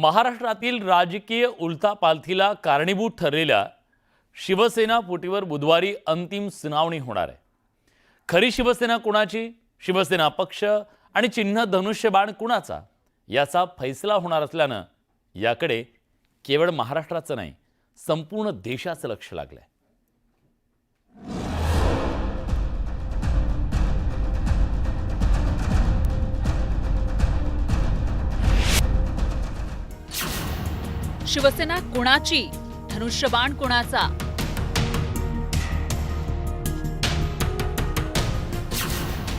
महाराष्ट्रातील राजकीय उलथापालथीला कारणीभूत ठरलेल्या शिवसेना फुटीवर बुधवारी अंतिम सुनावणी होणार आहे. खरी शिवसेना कुणाची? शिवसेना पक्ष आणि चिन्ह धनुष्यबाण कुणाचा? याचा फैसला होणार असल्यानं याकडे केवळ महाराष्ट्राचं नाही संपूर्ण देशाचं लक्ष लागलंय. शिवसेना कुणाची? धनुष्यबाण कुणाचा?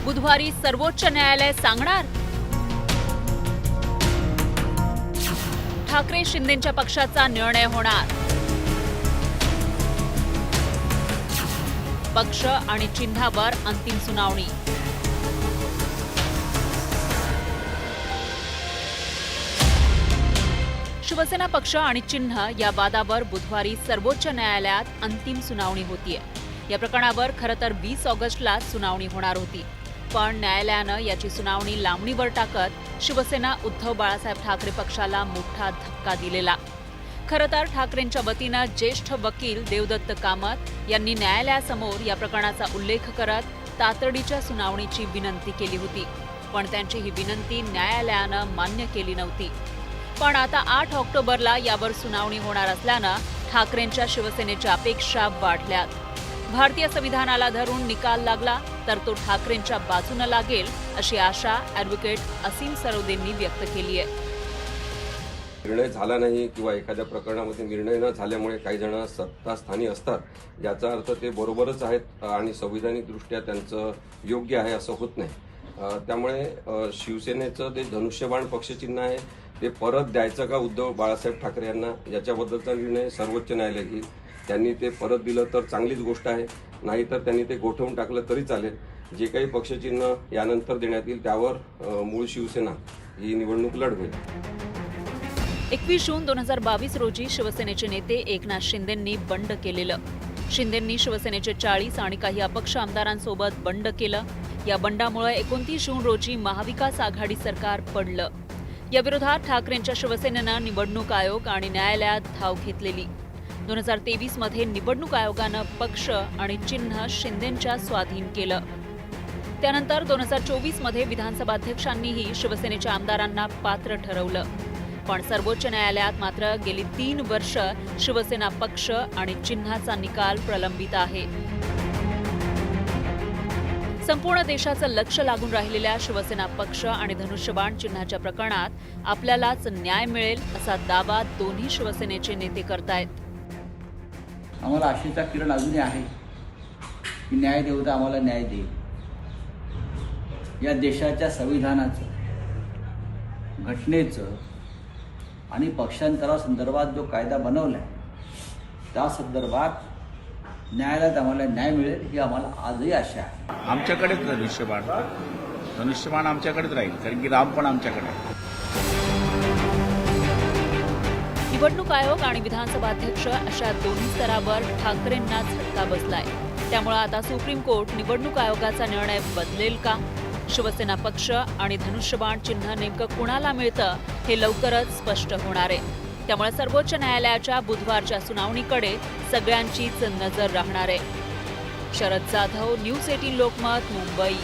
बुधवारी सर्वोच्च न्यायालय सांगणार? ठाकरे शिंदेच्या पक्षाचा निर्णय होणार. पक्ष आणि चिन्हावर अंतिम सुनावणी शिवसेना पक्ष आणि चिन्ह या वादावर बुधवारी सर्वोच्च न्यायालयात अंतिम सुनावणी होतीये. या प्रकरणावर खरं तर वीस ऑगस्टला सुनावणी होणार होती. पण न्यायालयानं याची सुनावणी लांबणीवर टाकत शिवसेना उद्धव बाळासाहेब ठाकरे पक्षाला मोठा धक्का दिलेला. खरं तर ठाकरेंच्या वतीनं ज्येष्ठ वकील देवदत्त कामत यांनी न्यायालयासमोर या प्रकरणाचा उल्लेख करत तातडीच्या सुनावणीची विनंती केली होती. पण त्यांची ही विनंती न्यायालयानं मान्य केली नव्हती. पण आता आठ ऑक्टोबरला यावर सुनावणी होणार असल्यानं ठाकरेंच्या शिवसेनेच्या अपेक्षा वाढल्यात. भारतीय संविधानाला धरून निकाल लागला तर तो ठाकरेंच्या बाजूनं लागेल अशी आशा ॲडव्होकेट असीम सरोदेंनी व्यक्त केली आहे. निर्णय झाला नाही किंवा एखाद्या प्रकरणामध्ये निर्णय न झाल्यामुळे काही जण सत्तास्थानी असतात. याचा अर्थ ते बरोबरच आहेत आणि संविधानिक दृष्ट्या त्यांचं योग्य आहे असं होत नाही. त्यामुळे शिवसेनेचं ते धनुष्यबाण पक्षचिन्ह आहे. ते परत द्यायचं का उद्धव बाळासाहेब ठाकरे यांना? याच्याबद्दलचा निर्णय सर्वोच्च न्यायालय घेईल. त्यांनी ते परत दिलं तर चांगलीच गोष्ट आहे. नाहीतर त्यांनी ते गोठवून टाकलं तरी चालेल. जे काही पक्षचिन्ह यानंतर देण्यात येईल त्यावर मूळ शिवसेना ही निवडणूक लढवेल. एकवीस जून दोन हजार बावीस रोजी शिवसेनेचे नेते एकनाथ शिंदेंनी बंड केलेलं. शिंदेंनी शिवसेनेचे चाळीस आणि काही अपक्ष आमदारांसोबत बंड केलं. या बंडामुळे एकोणतीस जून रोजी महाविकास आघाडी सरकार पडलं. याविरोधात ठाकरेंच्या शिवसेनेनं निवडणूक आयोग आणि न्यायालयात धाव घेतलेली. दोन हजार तेवीसमध्ये निवडणूक आयोगानं पक्ष आणि चिन्ह शिंदेंच्या स्वाधीन केलं. त्यानंतर दोन हजार चोवीसमध्ये विधानसभा अध्यक्षांनीही शिवसेनेच्या आमदारांना पात्र ठरवलं. पण सर्वोच्च न्यायालयात मात्र गेली तीन वर्ष शिवसेना पक्ष आणि चिन्हाचा निकाल प्रलंबित आहे. संपूर्ण देशाचं लक्ष लागून राहिलेल्या शिवसेना पक्ष आणि धनुष्यबाण चिन्हाच्या प्रकरणात आपल्यालाच न्याय मिळेल असा दावा दोन्ही शिवसेनेचे नेते करतायत. आम्हाला आशेचा किरण अजूनही आहे की न्याय देवता आम्हाला न्याय देईल. या देशाच्या संविधानाचं घटनेचं आणि पक्षांतरासंदर्भात जो कायदा बनवला आहे त्या संदर्भात न्यायालयात आम्हाला न्याय मिळेल ही आम्हाला आजही आशा आहे. आमच्याकडेच धनुष्यबाण धनुष्यबाण आमच्याकडेच राहील कारण की राम पण आमच्याकडे आहे. निवडणूक आयोग आणि विधानसभा अध्यक्ष अशा दोन्ही स्तरावर ठाकरेंना झटका बसलाय. त्यामुळे आता सुप्रीम कोर्ट निवडणूक आयोगाचा निर्णय बदलेल का? शिवसेना पक्ष आणि धनुष्यबाण चिन्ह नेमकं कुणाला मिळतं हे लवकरच स्पष्ट होणार आहे. त्यामुळे सर्वोच्च न्यायालयाच्या बुधवारच्या सुनावणीकडे सगळ्यांचीच नजर राहणार आहे. Sharad Jadhav news eighteen Lokmat Mumbai.